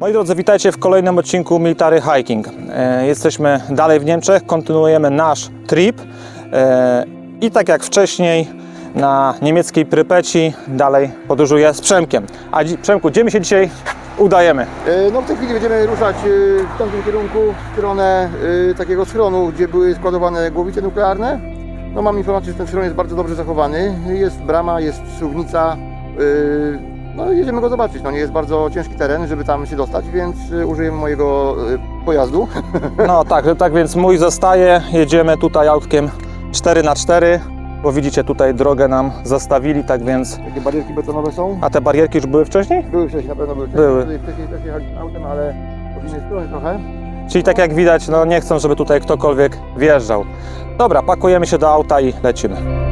Moi drodzy, witajcie w kolejnym odcinku Military Hiking. E, Jesteśmy dalej w Niemczech, kontynuujemy nasz trip e, i tak jak wcześniej na niemieckiej Prypeci dalej podróżuję z Przemkiem. A Przemku, gdzie my się dzisiaj udajemy? E, No w tej chwili będziemy ruszać w tamtym kierunku, w stronę takiego schronu, gdzie były składowane głowice nuklearne. No mam informację, że ten schron jest bardzo dobrze zachowany. Jest brama, jest suwnica. No jedziemy go zobaczyć. No nie jest bardzo ciężki teren, żeby tam się dostać, więc e, użyjemy mojego e, pojazdu. No tak, tak więc mój zostaje. Jedziemy tutaj autkiem 4x4, bo widzicie tutaj drogę nam zastawili, tak więc... Takie barierki betonowe są. A te barierki już były wcześniej? Były wcześniej, na pewno były wcześniej. Były. Tutaj Wcześniej też jechaliśmy autem, ale od innej strony trochę. Czyli tak jak widać, no nie chcą, żeby tutaj ktokolwiek wjeżdżał. Dobra, pakujemy się do auta i lecimy.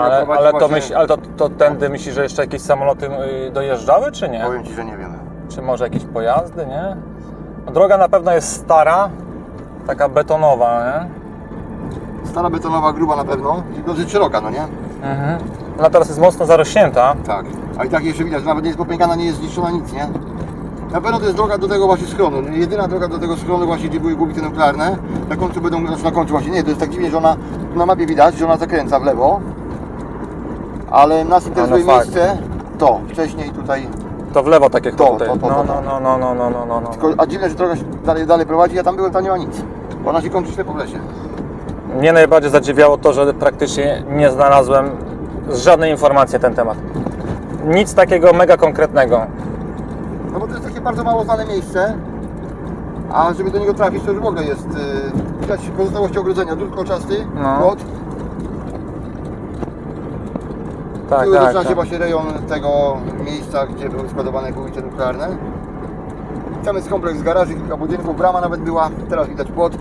Ale, prowadzi ale, to, właśnie- myśl, ale to, to tędy myślisz, że jeszcze jakieś samoloty y, dojeżdżały, czy nie? Powiem Ci, że nie wiem. Czy może jakieś pojazdy, nie? No, droga na pewno jest stara, taka betonowa, nie? Stara betonowa, gruba na pewno i dosyć szeroka, no nie? Mhm. Ona teraz jest mocno zarośnięta. Tak. A i tak jeszcze widać, nawet nie jest popękana, nie jest zniszczona nic, nie? Na pewno to jest droga do tego właśnie schronu. Jedyna droga do tego schronu właśnie, gdzie były głowice nuklearne. Na końcu będą, znaczy na końcu właśnie, nie, to jest tak dziwnie, że ona, na mapie widać, że ona zakręca w lewo. Ale nas interesuje fakt. miejsce, to, wcześniej tutaj, To w lewo tak jak To, tutaj. to, to, no, no, no, no, no, no, no, no, no. tylko, a dziwne, że droga się dalej, dalej prowadzi, ja tam byłem, tam nie ma nic. Ona się kończy ślepo w lesie. Mnie najbardziej zadziwiało to, że praktycznie nie znalazłem żadnej informacji na ten temat. Nic takiego mega konkretnego. No bo to jest takie bardzo mało znane miejsce. A żeby do niego trafić, to już w ogóle jest, yy, widać pozostałości ogrodzenia, drut kolczasty, No. Tak, tu tak, tak. właśnie rejon tego miejsca, gdzie były składowane głowice nuklearne. Tam jest kompleks garaży, kilka budynków, brama nawet była, teraz widać płot.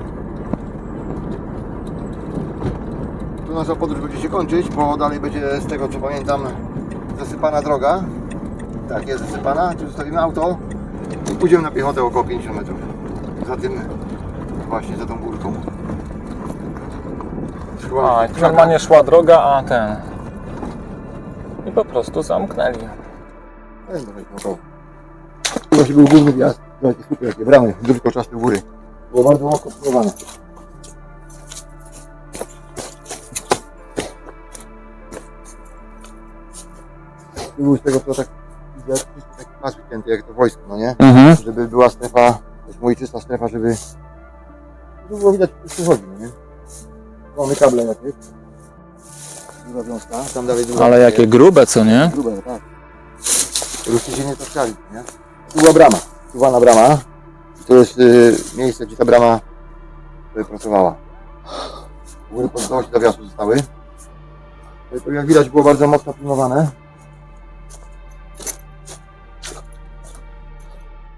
Tu nasza podróż będzie się kończyć, bo dalej będzie z tego co pamiętam zasypana droga. Tak, jest zasypana, tu zostawimy auto i pójdziemy na piechotę około 50 metrów. Za tym właśnie, za tą górką. Schowamy A, normalnie szła droga, a ten. I po prostu zamknęli. Właśnie był główny wjazd. Zobaczcie, super jakie bramy, drut kolczasty u góry. Było bardzo mocno spróbowane. Tu był z tego co tak wszystko taki pas wycięty jak to wojsko, no nie? Mhm. Żeby była strefa, to moja czysta strefa, żeby żeby było widać co chodzi, no nie? Mamy kable jakieś. Druga wiązka, tam dalej druga. Ale jakie grube, co nie? Grube, no tak. Ruski się nie toczkali, nie? Tu była brama, suwana brama. To jest y, miejsce, gdzie ta brama tutaj pracowała. W ogóle pozostałości do wiatru zostały. To jak widać było bardzo mocno pilnowane.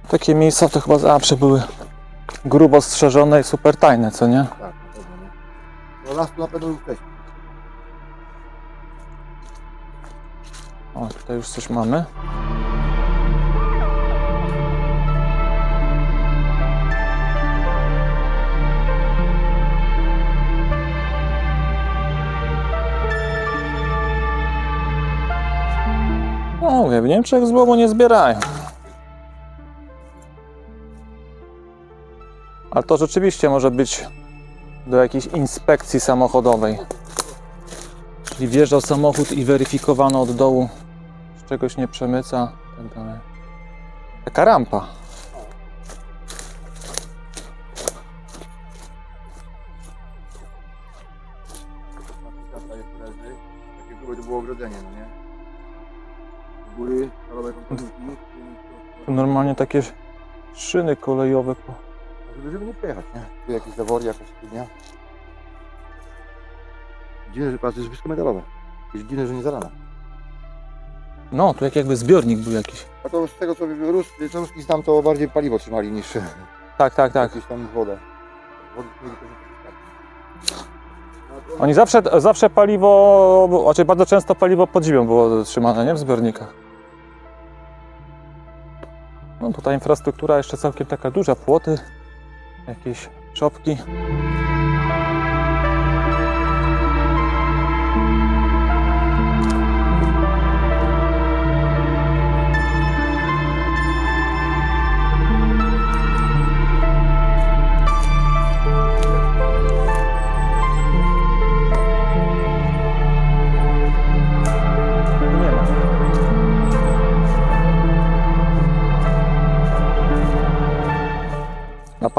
Takie miejsca to chyba zawsze były grubo strzeżone i super tajne, co nie? Tak, na pewno. Nie? No las tu na pewno był wcześniej. O, tutaj już coś mamy. O, Mówię, w Niemczech złomu nie zbierają. Ale to rzeczywiście może być do jakiejś inspekcji samochodowej. Czyli wjeżdżał samochód i weryfikowano od dołu, czegoś nie przemyca. i Tak dalej. Taka rampa. Takie góry to było ogrodzenie, no nie? Góry, stalowe komponenty. Tu normalnie takie szyny kolejowe. po- Żeby, żeby nie przejechać, nie? Tu jakieś zawory, jakaś studnia. Dziwne, że patrz, jest wszystko metalowe. Jest dziwne, że nie zarana. No, tu jak jakby zbiornik był jakiś. A to z tego co Rus, Cząski znam, to bardziej paliwo trzymali niż Tak, tak, tak. jakieś tam wodę. Wody mieli Oni zawsze, zawsze paliwo, znaczy bardzo często paliwo pod ziemią było trzymane, nie? W zbiornikach. No to ta infrastruktura jeszcze całkiem taka duża, płoty, jakieś czopki.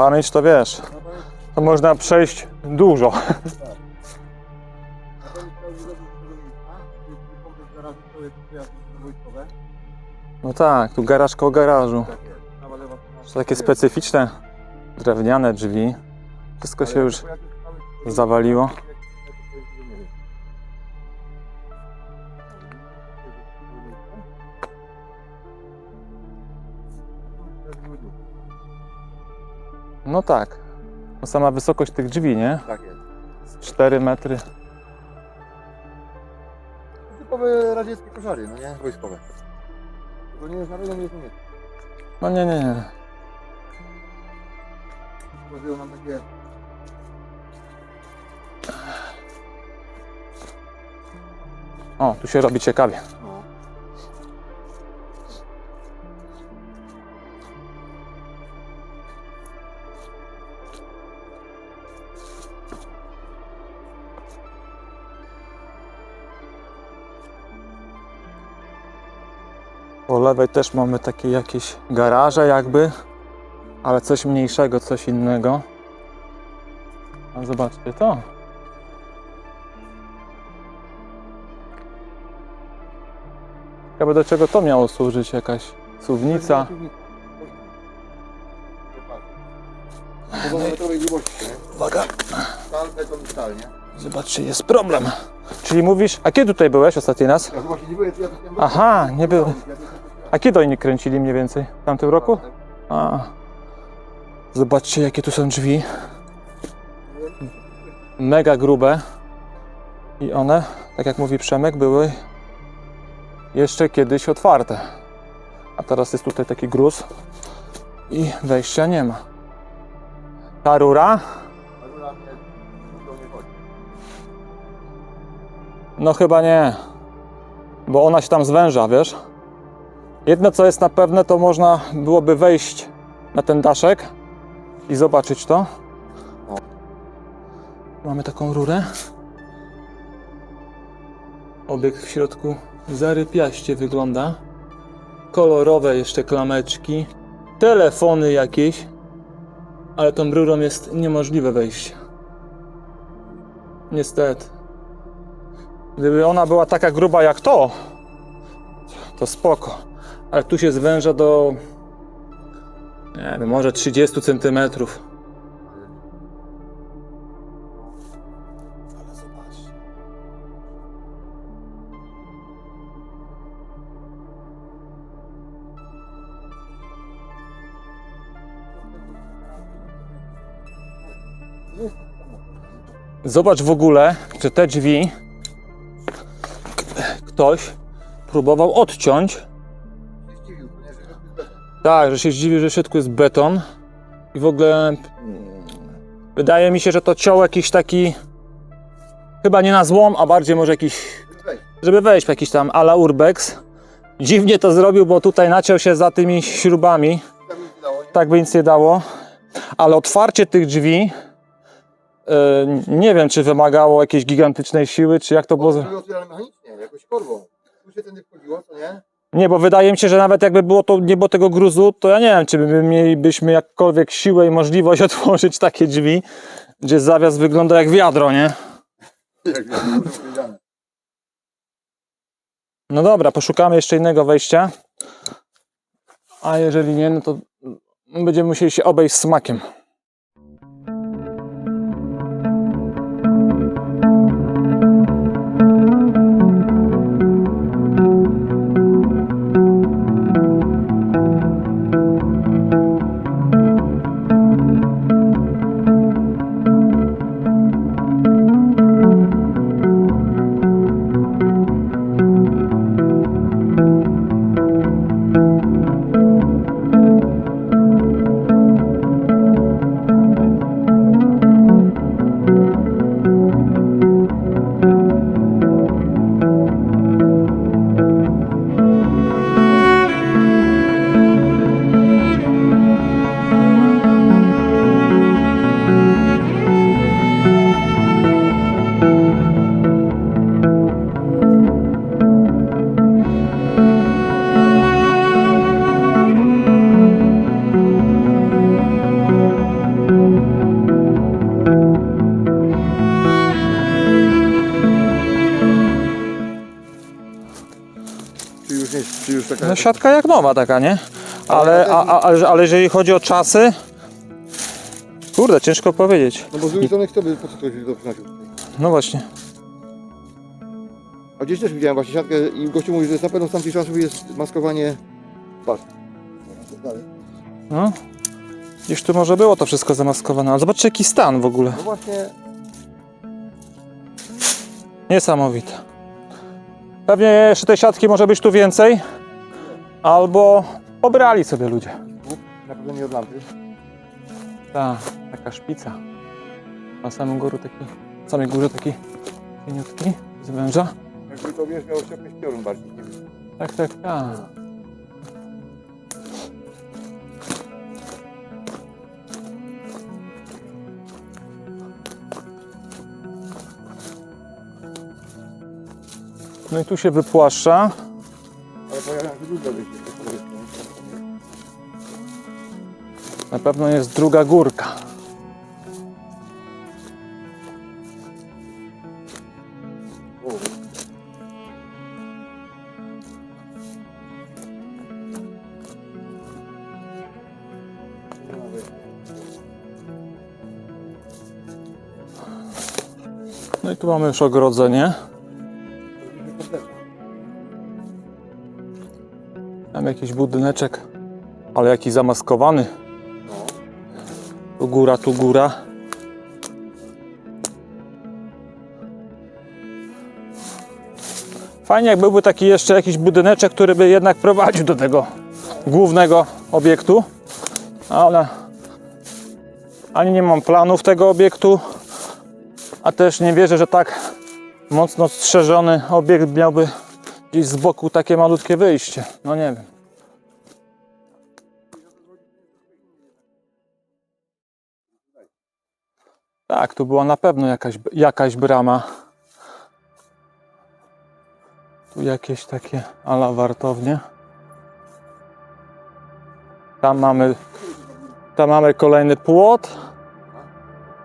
Pamięć to wiesz, to można przejść dużo. No tak, tu garaż koło garażu. Jeszcze takie specyficzne drewniane drzwi. Wszystko się już zawaliło. No tak. No sama wysokość tych drzwi, nie? Tak jest. 4 metry. Typowe radzieckie koszary, no nie? Wojskowe. To nie jest narodem, nie jest. No nie, nie, nie. Tworzyło nam takie... O, tu się robi ciekawie. Lewej też mamy takie jakieś garaże jakby, ale coś mniejszego, coś innego. A zobaczcie to. Ciekawe do czego to miało służyć, jakaś suwnica. Uwaga, zobaczcie, jest problem. Czyli mówisz, a kiedy tutaj byłeś ostatni raz? Właśnie nie byłem, A kiedy oni kręcili mniej więcej? W tamtym roku? A. Zobaczcie, jakie tu są drzwi. Mega grube. I one, tak jak mówi Przemek, były jeszcze kiedyś otwarte. A teraz jest tutaj taki gruz i wejścia nie ma. Ta rura, no chyba nie. Bo ona się tam zwęża, wiesz? Jedno co jest na pewne, to można byłoby wejść na ten daszek i zobaczyć to. Mamy taką rurę. Obiekt w środku zarypiaście wygląda. Kolorowe jeszcze klameczki. Telefony jakieś. Ale tą rurą jest niemożliwe wejście. Niestety. Gdyby ona była taka gruba jak to, to spoko. Ale tu się zwęża do, nie wiem, może 30 cm. Ale zobaczcie. Zobacz w ogóle, czy te drzwi ktoś próbował odciąć. Tak, że się zdziwił, że w środku jest beton. I w ogóle mm, wydaje mi się, że to ciął jakiś taki chyba nie na złom, a bardziej może jakiś, żeby wejść w jakiś tam ala urbex. dziwnie to zrobił, bo tutaj naciął się za tymi śrubami. Tak by nic nie dało. Ale otwarcie tych drzwi e, nie wiem, czy wymagało jakiejś gigantycznej siły, czy jak to było. otwierane mechanicznie, jakoś korbą. Tu się tędy wchodziło, co nie? Nie, bo wydaje mi się, że nawet jakby było to, nie tego gruzu, to ja nie wiem, czy by mielibyśmy jakkolwiek siłę i możliwość otworzyć takie drzwi, gdzie zawias wygląda jak wiadro, nie? No dobra, poszukamy jeszcze innego wejścia. A jeżeli nie, no to będziemy musieli się obejść smakiem. No siatka jak nowa taka, nie? Ale, a, a, ale, ale jeżeli chodzi o czasy, kurde, ciężko powiedzieć. No bo z drugiej strony kto by, po co ktoś to przynosił? No właśnie. A gdzieś też widziałem właśnie siatkę i gościu mówi, że na pewno z tamtych czasów jest maskowanie... Dalej. No. Gdzieś tu może było to wszystko zamaskowane, ale zobaczcie jaki stan w ogóle. No właśnie, Niesamowite. Pewnie jeszcze tej siatki może być tu więcej, albo pobrali sobie ludzie. na pewno nie od lampy. Ta, taka szpica. Na samym górze taki, na samej górze taki cieniutki z węża. Jakby to wiesz, miało ciepły piorun bardziej. Tak, tak, tak. No i tu się wypłaszcza. Na pewno jest druga górka. No i tu mamy już ogrodzenie. Tam jakiś budyneczek, ale jaki zamaskowany. Góra, tu góra. Fajnie, jak byłby taki jeszcze jakiś budyneczek, który by jednak prowadził do tego głównego obiektu, ale ani nie mam planów tego obiektu, a też nie wierzę, że tak mocno strzeżony obiekt miałby gdzieś z boku takie malutkie wyjście. No nie wiem. Tak, tu była na pewno jakaś, jakaś brama. Tu jakieś takie ala wartownie. Tam mamy, tam mamy kolejny płot.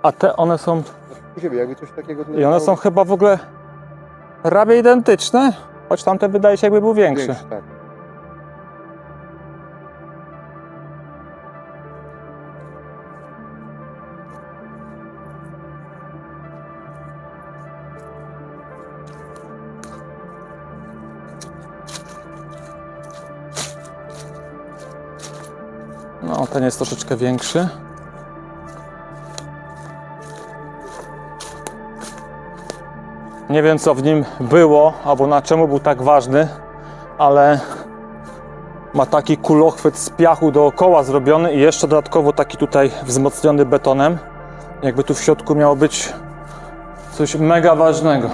A te one są, U siebie, jakby coś takiego i one są chyba w ogóle prawie identyczne. Choć tamte wydaje się jakby był większy. większe. Tak. Ten jest troszeczkę większy. Nie wiem co w nim było, albo na czemu był tak ważny, ale ma taki kulochwyt z piachu dookoła zrobiony i jeszcze dodatkowo taki tutaj wzmocniony betonem. Jakby tu w środku miało być coś mega ważnego.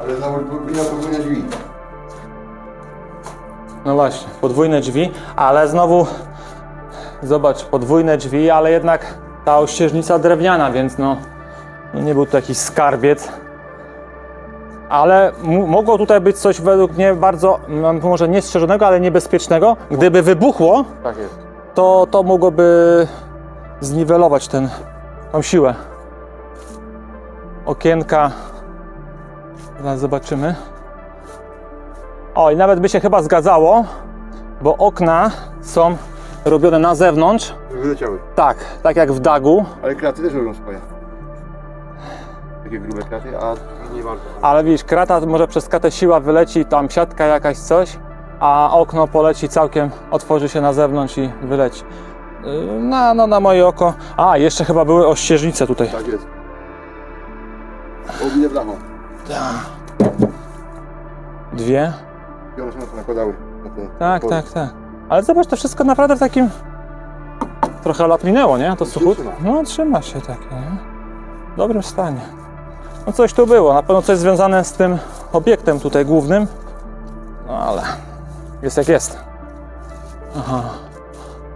Ale podwójne drzwi. No właśnie, podwójne drzwi, ale znowu zobacz, podwójne drzwi, ale jednak ta ościeżnica drewniana, więc no, no nie był to jakiś skarbiec. Ale mogło tutaj być coś według mnie bardzo, może niestrzeżonego, ale niebezpiecznego. Gdyby wybuchło, Tak to, to mogłoby zniwelować ten, tą siłę. Okienka. Zaraz zobaczymy. O, i nawet by się chyba zgadzało, bo okna są robione na zewnątrz. Wyleciały. Tak, tak jak w dagu, Ale kraty też robią swoje. Takie grube kraty, a nie bardzo. ale widzisz, krata może przez kratę siła wyleci, tam siatka jakaś coś, a okno poleci całkiem, otworzy się na zewnątrz i wyleci. Yy, Na, no, na moje oko. A, jeszcze chyba były ościeżnice tutaj. Tak jest. Obile blachą. Dwie. I one się na to nakładały. Na te Tak, podłoże. tak, tak. Ale zobacz, to wszystko naprawdę w takim. Trochę lat minęło, nie? To suchut. trzyma. No, trzyma się takie, nie? W dobrym stanie. No coś tu było, na pewno coś związane z tym obiektem tutaj głównym. No ale jest jak jest. Aha.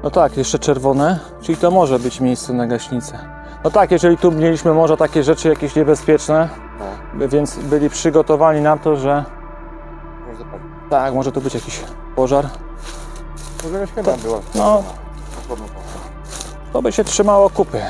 No tak, jeszcze czerwone, czyli to może być miejsce na gaśnicę. No tak, jeżeli tu mieliśmy może takie rzeczy jakieś niebezpieczne, No, więc byli przygotowani na to, że. Tak, może tu być jakiś pożar. Może jakaś chemia była. No. To by się trzymało kupy.